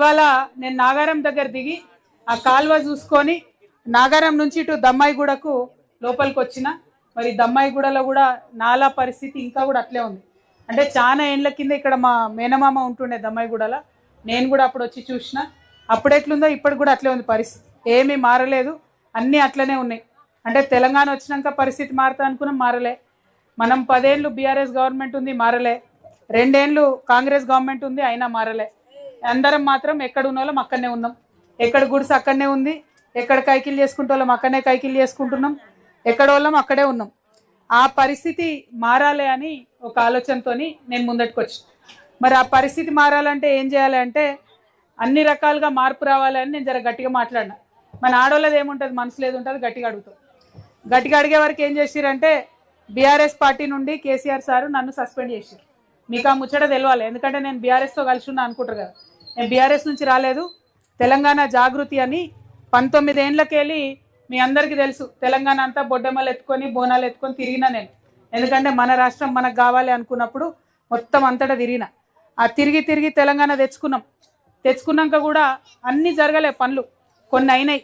ఇవాళ నేను నాగారం దగ్గర దిగి ఆ కాల్వ చూసుకొని నాగారం నుంచి ఇటు దమ్మాయిగూడకు లోపలికి వచ్చిన మరి దమ్మాయిగూడలో కూడా నాలా పరిస్థితి ఇంకా కూడా అట్లే ఉంది. అంటే చాలా ఏండ్ల కింద ఇక్కడ మా మేనమామ ఉంటుండే దమ్మాయిగూడలో. నేను కూడా అప్పుడు వచ్చి చూసిన. అప్పుడు ఎట్లుందో ఇప్పటికి కూడా అట్లే ఉంది పరిస్థితి. ఏమీ మారలేదు. అన్నీ అట్లనే ఉన్నాయి. అంటే తెలంగాణ వచ్చినాక పరిస్థితి మారుతా అనుకున్నాం మారలే. మనం పదేళ్ళు బీఆర్ఎస్ గవర్నమెంట్ ఉంది మారలే. రెండేళ్ళు కాంగ్రెస్ గవర్నమెంట్ ఉంది అయినా మారలే. అందరం మాత్రం ఎక్కడ ఉన్న వాళ్ళం అక్కడనే ఉన్నాం. ఎక్కడ గుడిసె అక్కడనే ఉంది. ఎక్కడ కైకిలు చేసుకుంటే వాళ్ళం అక్కడనే కైకిలు చేసుకుంటున్నాం. ఎక్కడ వాళ్ళం అక్కడే ఉన్నాం. ఆ పరిస్థితి మారాలి అని ఒక ఆలోచనతోని నేను ముందటికి మరి ఆ పరిస్థితి మారాలంటే ఏం చేయాలి అంటే అన్ని రకాలుగా మార్పు రావాలి అని నేను జర గట్టిగా మాట్లాడినా. మన ఆడవాళ్ళది ఏముంటుంది? మనసులో ఏది ఉంటుంది గట్టిగా అడుగుతాం గట్టిగా అడిగే వరకు ఏం చేసిరంటే బీఆర్ఎస్ పార్టీ నుండి కేసీఆర్ సారు నన్ను సస్పెండ్ చేసిరు మీకు ఆ ముచ్చట తెలవాలి. ఎందుకంటే నేను బీఆర్ఎస్తో కలిసి ఉన్నా అనుకుంటారు కదా. నేను బీఆర్ఎస్ నుంచి రాలేదు. తెలంగాణ జాగృతి అని పంతొమ్మిదేండ్లకెళ్ళి మీ అందరికీ తెలుసు. తెలంగాణ అంతా బొడ్డమ్మలు ఎత్తుకొని బోనాలు ఎత్తుకొని తిరిగినా నేను. ఎందుకంటే మన రాష్ట్రం మనకు కావాలి అనుకున్నప్పుడు మొత్తం అంతటా తిరిగిన. ఆ తిరిగి తిరిగి తెలంగాణ తెచ్చుకున్నాం. తెచ్చుకున్నాక కూడా అన్నీ జరగలే పనులు. కొన్ని అయినాయి.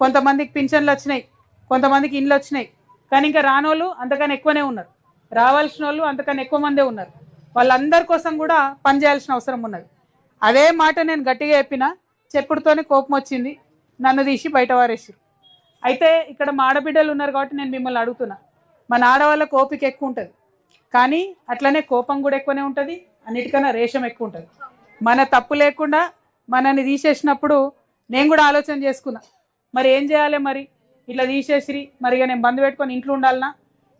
కొంతమందికి పింఛన్లు వచ్చినాయి. కొంతమందికి ఇండ్లు వచ్చినాయి. కానీ ఇంకా రానోళ్ళు అంతకన్నా ఎక్కువనే ఉన్నారు. రావాల్సిన వాళ్ళు అంతకన్నా ఎక్కువ మందే ఉన్నారు. వాళ్ళందరి కోసం కూడా పనిచేయాల్సిన అవసరం ఉన్నది. అదే మాట నేను గట్టిగా చెప్పిన చెప్పుడుతోనే కోపం వచ్చింది. నన్ను తీసి బయట వారేసారు అయితే ఇక్కడ మా ఆడబిడ్డలు ఉన్నారు కాబట్టి నేను మిమ్మల్ని అడుగుతున్నా. మన ఆడవాళ్ళ కోపిక ఎక్కువ ఉంటుంది. కానీ అట్లనే కోపం కూడా ఎక్కువనే ఉంటుంది అన్నిటికన్నా రేషం ఎక్కువ ఉంటుంది. మన తప్పు లేకుండా మనని తీసేసినప్పుడు నేను కూడా ఆలోచన చేసుకున్నా. మరి ఏం చేయాలి మరి? ఇట్లా తీసేసిరి మరి ఇక నేను బంద్ పెట్టుకొని ఇంట్లో ఉండాలనా?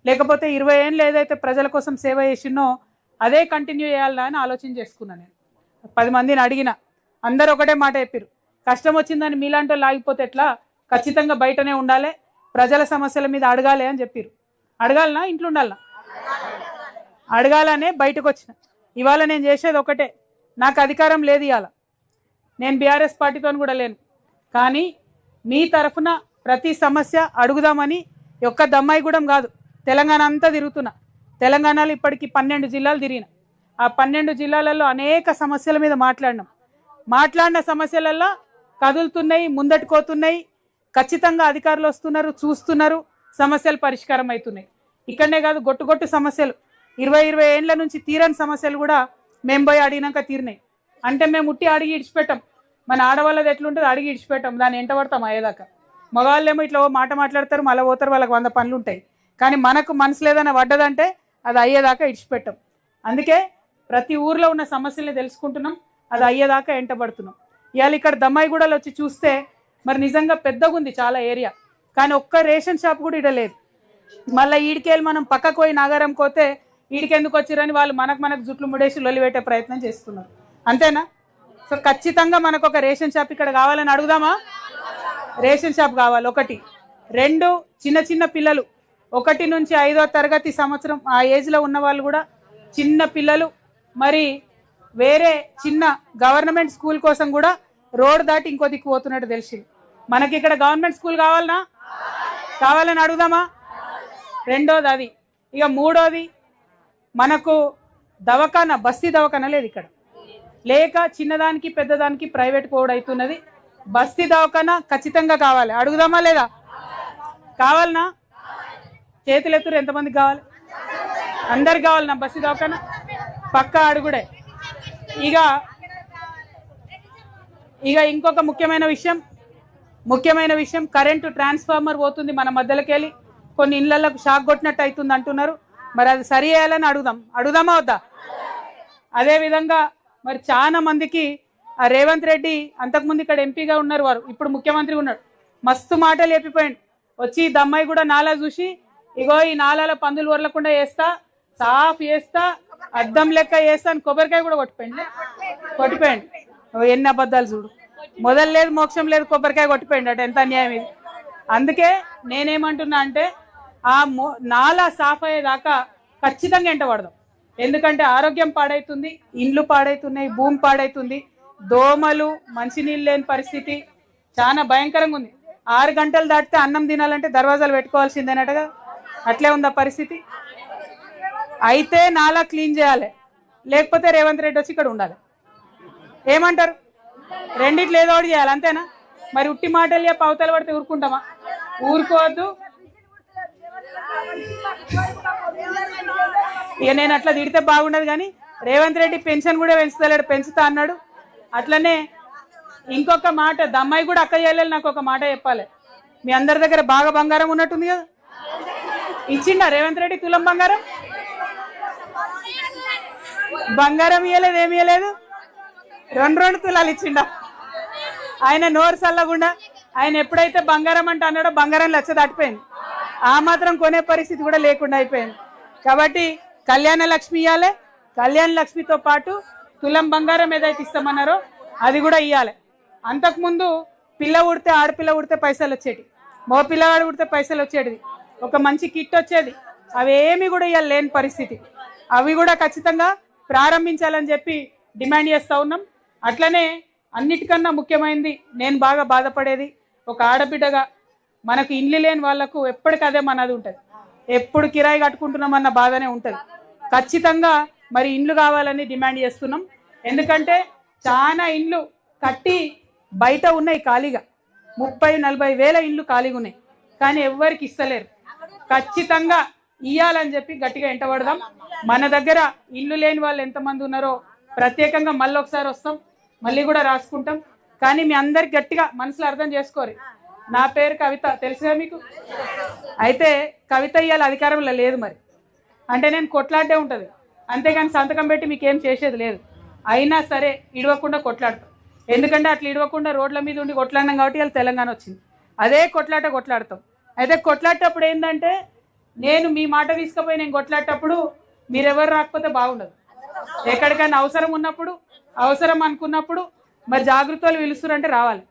లేకపోతే ఇరవై ఏళ్ళు ఏదైతే ప్రజల కోసం సేవ చేసినో అదే కంటిన్యూ చేయాలనా అని ఆలోచన చేసుకున్నాను నేను. పది మందిని అడిగిన అందరు ఒకటే మాట చెప్పారు కష్టం వచ్చిందని మీలాంటో లాగిపోతే ఎట్లా? ఖచ్చితంగా బయటనే ఉండాలి ప్రజల సమస్యల మీద అడగాలి అని చెప్పారు అడగాలనా? ఇంట్లో ఉండాలనా? అడగాలనే బయటకు వచ్చిన. ఇవాళ నేను చేసేది ఒకటే. నాకు అధికారం లేదు ఇవాళ నేను బీఆర్ఎస్ పార్టీతో కూడా లేను. కానీ మీ తరఫున ప్రతి సమస్య అడుగుదామని ఒక్క దమ్మాయిగూడెం కాదు. తెలంగాణ అంతా తిరుగుతున్నా. తెలంగాణలో ఇప్పటికి పన్నెండు జిల్లాలు తిరిగిన. ఆ పన్నెండు జిల్లాలలో అనేక సమస్యల మీద మాట్లాడినాం. మాట్లాడిన సమస్యలలో కదులుతున్నాయి ముందట్టుకోతున్నాయి ఖచ్చితంగా అధికారులు వస్తున్నారు చూస్తున్నారు. సమస్యలు పరిష్కారం అవుతున్నాయి. ఇక్కడనే కాదు గొట్టు గొట్టు సమస్యలు. ఇరవై ఇరవై ఏండ్ల నుంచి తీరని సమస్యలు కూడా మేము పోయి అడిగినాక తీరినాయి. అంటే మేము ఉట్టి అడిగి ఇడిచిపెట్టాం. మన ఆడవాళ్ళది ఎట్లుంటుంది అడిగి ఇడిచిపెట్టాం. దాన్ని ఎంట పడతాం అయ్యేదాకా. మగవాళ్ళేమో ఇట్లా ఓ మాట మాట్లాడతారు మళ్ళీ పోతారు వాళ్ళకి వంద పనులు ఉంటాయి కానీ మనకు మనసు లేదన్న పడ్డదంటే అది అయ్యేదాకా ఇడిచిపెట్టాం. అందుకే ప్రతి ఊర్లో ఉన్న సమస్యల్ని తెలుసుకుంటున్నాం. అది అయ్యేదాకా ఎంటబడుతున్నాం. ఇవాళ ఇక్కడ దమ్మాయిగూడలో వచ్చి చూస్తే మరి నిజంగా పెద్దగా ఉంది చాలా ఏరియా. కానీ ఒక్క రేషన్ షాప్ కూడా ఇడ లేదు. మళ్ళీ ఈడికెళ్ళి మనం పక్కకు పోయి నగరం పోతే ఈడికెందుకు వచ్చిరని వాళ్ళు మనకు మనకు జుట్లు ముడేసి లొలిపెట్టే ప్రయత్నం చేస్తున్నారు. అంతేనా? సో ఖచ్చితంగా మనకు ఒక రేషన్ షాప్ ఇక్కడ కావాలని అడుగుదామా? రేషన్ షాప్ కావాలి ఒకటి. రెండు చిన్న చిన్న పిల్లలు. ఒకటి నుంచి ఐదో తరగతి సంవత్సరం ఆ ఏజ్లో ఉన్న వాళ్ళు కూడా చిన్న పిల్లలు మరి వేరే చిన్న గవర్నమెంట్ స్కూల్ కోసం కూడా రోడ్ దాటి ఇంకో దిక్కు పోతున్నట్టు తెలిసింది. మనకి ఇక్కడ గవర్నమెంట్ స్కూల్ కావాలనా? కావాలని అడుగుదామా? రెండోది అది. ఇక మూడోది మనకు దవాఖానా బస్తీ దవాఖానా లేదు ఇక్కడ. లేక చిన్నదానికి పెద్దదానికి ప్రైవేట్ కోడ్ అవుతున్నది. బస్తీ దవాఖానా ఖచ్చితంగా కావాలి. అడుగుదామా లేదా? కావాలనా? చేతులు ఎత్తురు ఎంతమందికి కావాలి? అందరికి కావాలన్నా బస్తీ దవాఖానా? పక్కా అడుగుడే ఇక ఇక ఇంకొక ముఖ్యమైన విషయం ముఖ్యమైన విషయం కరెంటు ట్రాన్స్ఫార్మర్ పోతుంది మన మధ్యలోకి వెళ్ళి కొన్ని ఇళ్ళకు షాక్ కొట్టినట్టు అవుతుంది అంటున్నారు. మరి అది సరి చేయాలని అడుగుదాం. అడుగుదామా వద్దా? అదేవిధంగా మరి చాలా మందికి ఆ రేవంత్ రెడ్డి అంతకుముందు ఇక్కడ ఎంపీగా ఉన్నారు వారు. ఇప్పుడు ముఖ్యమంత్రి ఉన్నాడు. మస్తు మాటలు చెప్పిపోయాడు. వచ్చి దమ్మాయి కూడా నాలా చూసి ఇగో ఈ నాలాల పందులు వరలకుండా వేస్తా సాఫ్ వేస్తా అద్దం లెక్క వేస్తాను కొబ్బరికాయ కూడా కొట్టిపోయింది కొట్టిపోయింది ఎన్ని అబద్ధాలు చూడు. మొదలు లేదు మోక్షం లేదు కొబ్బరికాయ కొట్టిపోయింది అట. ఎంత అన్యాయం ఇది. అందుకే నేనేమంటున్నా అంటే ఆ మో నాలా సాఫ్ అయ్యేదాకా ఖచ్చితంగా ఎంట పడదాం. ఎందుకంటే ఆరోగ్యం పాడైతుంది ఇండ్లు పాడైతున్నాయి భూమి పాడైతుంది. దోమలు మంచినీళ్ళు లేని పరిస్థితి. చాలా భయంకరంగా ఉంది. ఆరు గంటలు దాటితే అన్నం తినాలంటే దర్వాజాలు పెట్టుకోవాల్సిందేనటగా? అట్లే ఉందా పరిస్థితి? అయితే నాలా క్లీన్ చేయాలి. లేకపోతే రేవంత్ రెడ్డి వచ్చి ఇక్కడ ఉండాలి. ఏమంటారు? రెండిట్లు ఏదో ఒకటి చేయాలి అంతేనా? మరి ఉట్టి మాటలు చెప్పి అవతల పడితే ఊరుకుంటామా? ఊరుకోవద్దు. ఇక నేను అట్లా తిడితే బాగుండదు కానీ రేవంత్ రెడ్డి పెన్షన్ కూడా పెంచుతలేడు పెంచుతా అన్నాడు. అట్లనే ఇంకొక మాట దమ్మాయి కూడా అక్క చేయలేదు నాకు ఒక మాట చెప్పాలి. మీ అందరి దగ్గర బాగా బంగారం ఉన్నట్టుంది కదా? ఇచ్చిండా రేవంత్ రెడ్డి తులం బంగారం? బంగారం ఇవ్వలేదు ఏమి ఇవ్వలేదు రెండు రెండు తులాలు ఇచ్చిండా? ఆయన నోరు చల్లకుండా ఆయన ఎప్పుడైతే బంగారం అంటే అన్నాడో బంగారం లచ్చ దాటిపోయింది. ఆ మాత్రం కొనే పరిస్థితి కూడా లేకుండా అయిపోయింది. కాబట్టి కళ్యాణ లక్ష్మి ఇవ్వాలి కళ్యాణ లక్ష్మితో పాటు తులం బంగారం ఏదైతే ఇస్తామన్నారో అది కూడా ఇవ్వాలి అంతకుముందు పిల్ల ఉడితే ఆడపిల్ల ఉడితే పైసలు వచ్చేటి మగ పిల్లవాడు ఉడితే పైసలు వచ్చేటిది ఒక మంచి కిట్ వచ్చేది. అవి ఏమి కూడా ఇవ్వాలి లేని పరిస్థితి. అవి కూడా ఖచ్చితంగా ప్రారంభించాలని చెప్పి డిమాండ్ చేస్తూ ఉన్నాం. అట్లనే అన్నిటికన్నా ముఖ్యమైనది నేను బాగా బాధపడేది ఒక ఆడబిడ్డగా మనకు ఇండ్లు లేని వాళ్ళకు ఎప్పటికదే మనది ఉంటుంది. ఎప్పుడు కిరాయి కట్టుకుంటున్నామన్న బాధనే ఉంటుంది. ఖచ్చితంగా మరి ఇండ్లు కావాలని డిమాండ్ చేస్తున్నాం. ఎందుకంటే చాలా ఇండ్లు కట్టి బయట ఉన్నాయి ఖాళీగా. ముప్పై నలభై వేల ఇండ్లు ఖాళీగా ఉన్నాయి. కానీ ఎవ్వరికి ఇస్తలేరు. ఖచ్చితంగా ఇయ్యాలని చెప్పి గట్టిగా ఎంటబడదాం. మన దగ్గర ఇల్లు లేని వాళ్ళు ఎంతమంది ఉన్నారో ప్రత్యేకంగా మళ్ళీ ఒకసారి వస్తాం. మళ్ళీ కూడా రాసుకుంటాం. కానీ మీ అందరికి గట్టిగా మనసులో అర్థం చేసుకోరు. నా పేరు కవిత. తెలుసుగా మీకు? అయితే కవిత ఇయ్యాలి అధికారంలో లేదు మరి. అంటే నేను కొట్లాడే ఉంటుంది. అంతేగాని సంతకం పెట్టి మీకు ఏం చేసేది లేదు. అయినా సరే ఇడవకుండా కొట్లాడతాం. ఎందుకంటే అట్లా ఇడవకుండా రోడ్ల మీద ఉండి కొట్లాడినాం కాబట్టి వాళ్ళు తెలంగాణ వచ్చింది. అదే కొట్లాట కొట్లాడతాం. అయితే కొట్లాడేటప్పుడు ఏంటంటే నేను మీ మాట తీసుకుపోయి నేను కొట్లాడేటప్పుడు మీరెవరు రాకపోతే బాగుండదు. ఎక్కడికైనా అవసరం ఉన్నప్పుడు అవసరం అనుకున్నప్పుడు మరి జాగ్రత్తలు పిలుస్తారంటే రావాలి.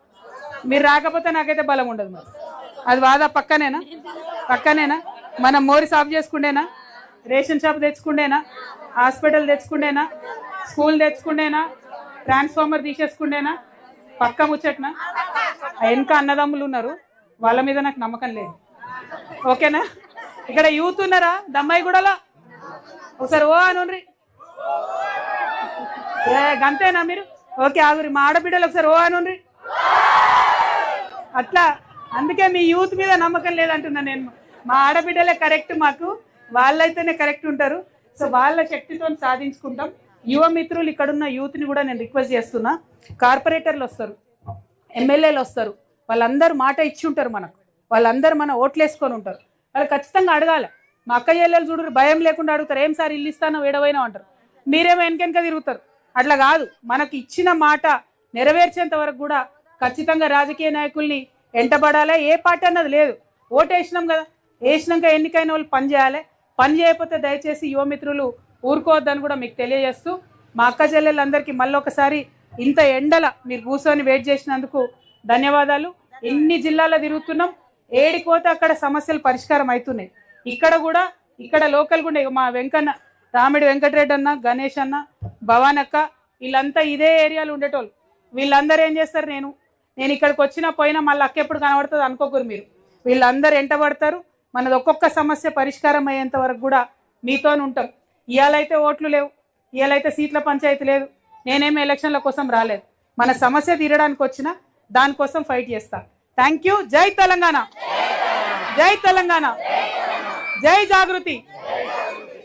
మీరు రాకపోతే నాకైతే బలం ఉండదు మరి. అది వాదా పక్కనేనా? పక్కనేనా? మనం మోరి సాఫ్ చేసుకుండేనా? రేషన్ షాప్ తెచ్చుకుండేనా? హాస్పిటల్ తెచ్చుకుండేనా? స్కూల్ తెచ్చుకుండేనా? ట్రాన్స్ఫార్మర్ తీసేసుకుండేనా? పక్క ముచ్చట్నా? ఆ వెనక అన్నదమ్ములు ఉన్నారు. వాళ్ళ మీద నాకు నమ్మకం లేదు. ఓకేనా? ఇక్కడ యూత్ ఉన్నారా? దమ్మాయి గూడలో? ఒకసారి ఓ అనుండ్రి ఏ గంతేనా మీరు? ఓకే ఆగురి. మా ఆడబిడ్డలు ఒకసారి ఓ అనుండ్రి అట్లా అందుకే మీ యూత్ మీద నమ్మకం లేదంటున్నా నేను. మా ఆడబిడ్డలే కరెక్ట్ మాకు. వాళ్ళైతేనే కరెక్ట్ ఉంటారు. సో వాళ్ళ శక్తితో సాధించుకుంటాం. యువ మిత్రులు ఇక్కడున్న యూత్ని కూడా నేను రిక్వెస్ట్ చేస్తున్నా. కార్పొరేటర్లు వస్తారు. ఎమ్మెల్యేలు వస్తారు. వాళ్ళందరూ మాట ఇచ్చి ఉంటారు మనకు. వాళ్ళందరూ మన ఓట్లేసుకొని ఉంటారు. వాళ్ళు ఖచ్చితంగా అడగాలి. మా అక్క చెల్లెలు చూడరు భయం లేకుండా అడుగుతారు ఏం సార్ ఇల్లు ఇస్తానో ఏడవైనా అంటారు. మీరేమో వెనకెనక తిరుగుతారు. అట్లా కాదు. మనకి ఇచ్చిన మాట నెరవేర్చేంత వరకు కూడా ఖచ్చితంగా రాజకీయ నాయకుల్ని ఎంటబడాలి? ఏ పార్టీ అన్నది లేదు. ఓటేసినాం కదా. వేసినాక ఎన్నికైన వాళ్ళు పని చేయాలి. పని చేయకపోతే దయచేసి యువమిత్రులు ఊరుకోవద్దని కూడా మీకు తెలియజేస్తూ మా అక్క చెల్లెళ్ళందరికీ మళ్ళీ ఒకసారి ఇంత ఎండల మీరు కూర్చొని వెయిట్ చేసినందుకు ధన్యవాదాలు. ఎన్ని జిల్లాల్లో తిరుగుతున్నాం ఏడిపోతే అక్కడ సమస్యలు పరిష్కారం అవుతున్నాయి ఇక్కడ కూడా ఇక్కడ లోకల్ కూడా మా వెంకన్న రామిడి వెంకటరెడ్డి అన్న గణేష్ అన్న భవానక్క వీళ్ళంతా ఇదే ఏరియాలో ఉండేటోళ్ళు. వీళ్ళందరూ ఏం చేస్తారు నేను? నేను ఇక్కడికి వచ్చినా పోయినా మళ్ళీ అక్క ఎప్పుడు కనబడుతుంది అనుకోకూరు మీరు. వీళ్ళందరూ ఎంటబడతారు మనది ఒక్కొక్క సమస్య పరిష్కారం అయ్యేంత వరకు కూడా మీతోనే ఉంటాం ఇవాళైతే ఓట్లు లేవు. ఇవాళైతే సీట్ల పంచాయతీ లేదు. నేనేమి ఎలక్షన్ల కోసం రాలేదు. మన సమస్య తీరడానికి వచ్చిన దానికోసం ఫైట్ చేస్తాను థ్యాంక్ యూ జై తెలంగాణ. జై తెలంగాణ. జై జాగృతి.